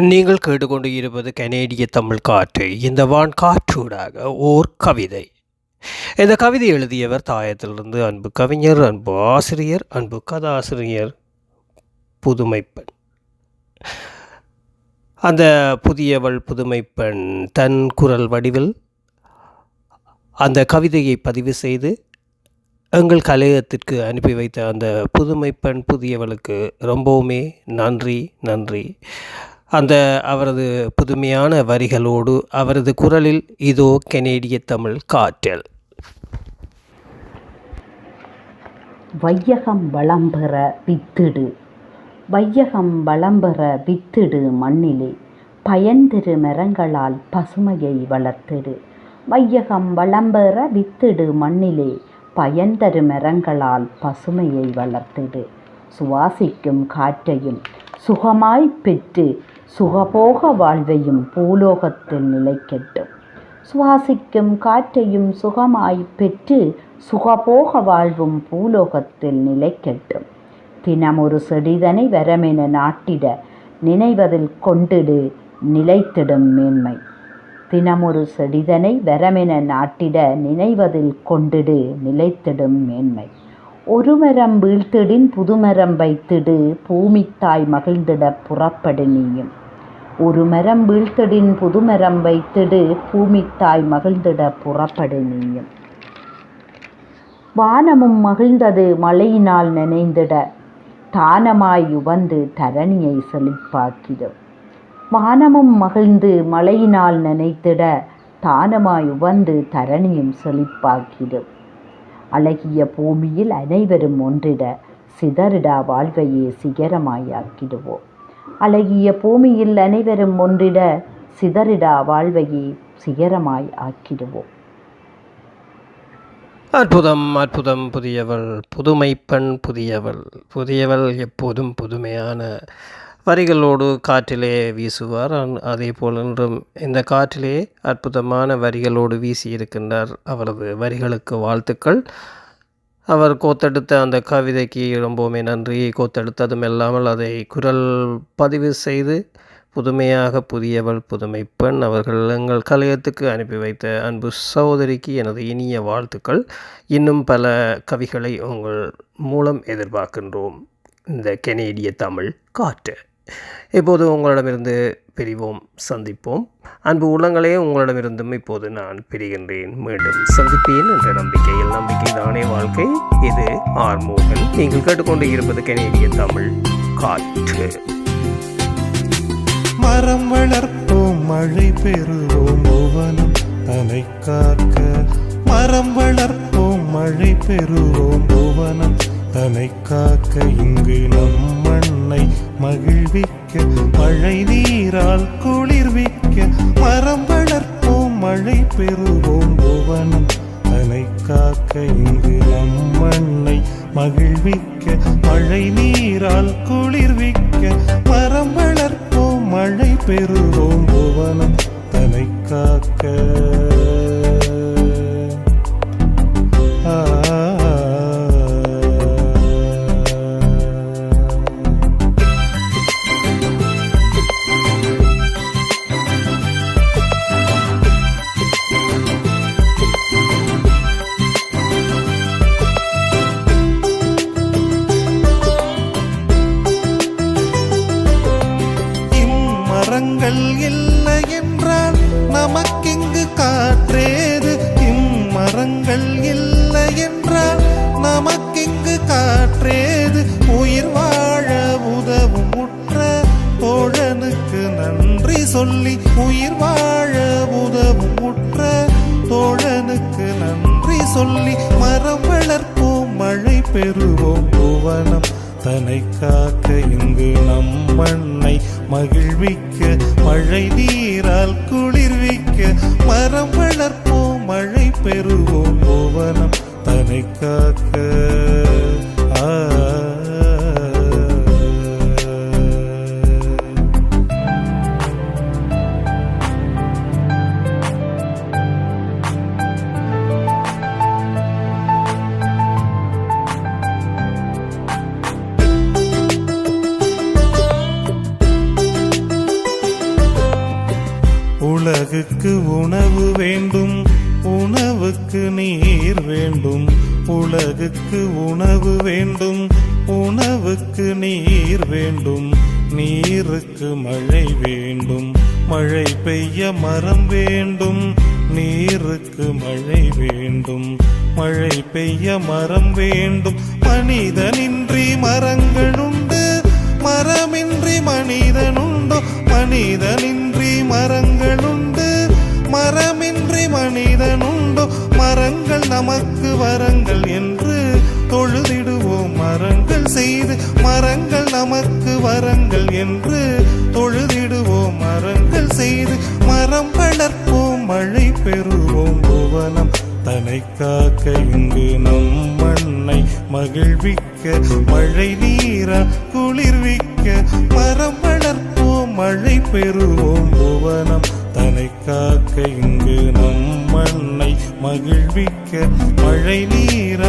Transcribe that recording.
நீங்கள் கேட்டுக்கொண்டு இருப்பது கனேடிய தமிழ் காற்று. இந்த வான் காற்றூடாக ஓர் கவிதை. இந்த கவிதை எழுதியவர் தாயத்திலிருந்து அன்பு கவிஞர் அன்பு ஆசிரியர் அன்பு கதாசிரியர் புதுமைப்பெண். அந்த புதியவள் புதுமைப்பெண் தன் குரல் வடிவில் அந்த கவிதையை பதிவு செய்து எங்கள் கலையகத்திற்கு அனுப்பி வைத்த அந்த புதுமைப்பெண் புதியவளுக்கு ரொம்பவுமே நன்றி நன்றி. அந்த அவரது புதுமையான வரிகளோடு அவரது குரலில் இதோ கெனேடிய தமிழ் காற்றல். வையகம் வளம்பெற வித்திடு. வையகம் வளம்பெற வித்திடு மண்ணிலே. பயன்திரு மரங்களால் பசுமையை வளர்த்திடு. வையகம் வளம்பெற வித்திடு மண்ணிலே. பயன்தரு மரங்களால் பசுமையை வளர்த்திடு. சுவாசிக்கும் காற்றையும் சுகமாய் பெற்று சுகபோக வாழ்வையும் பூலோகத்தில் நிலைக்கட்டும். சுவாசிக்கும் காற்றையும் சுகமாய் பெற்று சுகபோக வாழ்வும் பூலோகத்தில் நிலைக்கட்டும். தினமொரு செடிதனை வரமென நாட்டிட நினைவதில் கொண்டிடு நிலைத்திடும் மேன்மை. தினமொரு செடிதனை வரமென நாட்டிட நினைவதில் கொண்டிடு நிலைத்திடும் மேன்மை. ஒரு மரம் வீழ்த்திடின் புதுமரம் வைத்திடு பூமித்தாய் மகிழ்ந்திட புறப்படு நீயும். ஒரு மரம் வீழ்த்திடின் புதுமரம் வைத்திடு பூமித்தாய் மகிழ்ந்திட புறப்படு நீயும். வானமும் மகிழ்ந்தது மழையினால் நினைந்திட தானமாய் உவந்து தரணியை செழிப்பாக்கிடும். வானமும் மகிழ்ந்து மழையினால் நினைத்திட தானமாய் உவந்து தரணியும் செழிப்பாக்கிடும். அழகிய பூமியில் அனைவரும் ஒன்றிட சிதறிடா வாழ்வையே சிகரமாயாக்கிடுவோம் அழகிய பூமியில் அனைவரும் ஒன்றிட சிதறிடா வாழ்வையே சிகரமாய் ஆக்கிடுவோம் அற்புதம் அற்புதம் புதியவள். புதுமைப்பெண் புதியவள். புதியவள் எப்போதும் புதுமையான வரிகளோடு காற்றிலே வீசுவார். அதே போல் இன்றும் இந்த காற்றிலே அற்புதமான வரிகளோடு வீசியிருக்கின்றார் அவரது வரிகளுக்கு வாழ்த்துக்கள். அவர் கோத்தெடுத்த அந்த கவிதைக்கு ரொம்பவுமே நன்றி. கோத்தெடுத்ததும் இல்லாமல் அதை குரல் பதிவு செய்து புதுமையாக புதியவள் புதுமை பெண் அவர்கள் எங்கள் கலையத்துக்கு அனுப்பி வைத்த அன்பு சகோதரிக்கு எனது இனிய வாழ்த்துக்கள். இன்னும் பல கவிகளை உங்கள் மூலம் எதிர்பார்க்கின்றோம். இந்த கெனேடிய தமிழ் காற்று. இப்போது உங்களிடமிருந்து பிரிவோம் சந்திப்போம். அன்பு உள்ளங்களே உங்களிடமிருந்தும் இப்போது நான் பிரிகின்றேன். மீண்டும் சந்திப்பேன் என்ற நம்பிக்கையில் நம்பிக்கை தானே வாழ்க்கை. இது ஆர்மோகன் நீங்கள் கேட்டுக்கொண்டு இருப்பது கனேடிய தமிழ் காற்று. மரம் வளர்ப்போம் மழை பெறுவோம் புவனம் தனை காக்க. மரம் வளர்ப்போம் மழை பெறுவோம் புவனம் தன்னை காக்க இங்கு நம் மண்ணை மகிழ்விக்க மழை நீரால் குளிர்விக்க மரம் வளர்ப்போம் மழை பெறுவோம் புவனம். தன்னை காக்க இங்கு நம் மண்ணை மகிழ்விக்க மழை நீரால் குளிர்விக்க மரம் வளர்ப்போம் மழை பெறுவோம் புவனம். தன்னை காக்க. கடல் இல்லை என்றால் நமக்கெங்கு காற்றேது? இம்மரங்கள் இல்லை என்றால் நமக்கெங்கு காற்றேது? உயிர் வாழ புவனம் காக்க இங்கு நம் மண்ணை மகிழ்விக்க மழை நீரால் குளிர்விக்க மரம் வளர்ப்போம் மழை பெறுவோம் புவனம் தனை காக்க. உணவு வேண்டும் உணவுக்கு நீர் வேண்டும். உலகுக்கு உணவு வேண்டும் உணவுக்கு நீர் வேண்டும். நீருக்கு மழை வேண்டும் மழை பெய்ய மரம் வேண்டும். நீருக்கு மழை வேண்டும் மழை பெய்ய மரம் வேண்டும். மனிதனின்றி மரங்கள் உண்டு மரமின்றி மனிதனுண்டோ மனிதனின்றி மரங்கள் நமக்கு வரங்கள் என்று தொழுதிடுவோம். மரங்கள் செய்து மரங்கள் நமக்கு வரங்கள் என்று தொழுதிடுவோம். மரங்கள் செய்து மரம் வளர்ப்போம். மழை பெறுவோம். புவனம் தனை காக்க இங்கு நம் மண்ணை மகிழ்விக்க மழை நீரா குளிர்விக்க மரம் வளர்ப்போம். மழை பெறுவோம். புவனம் தனை காக்க இங்கு நம் மண்ணை மகிழ்விக்க மழை நீர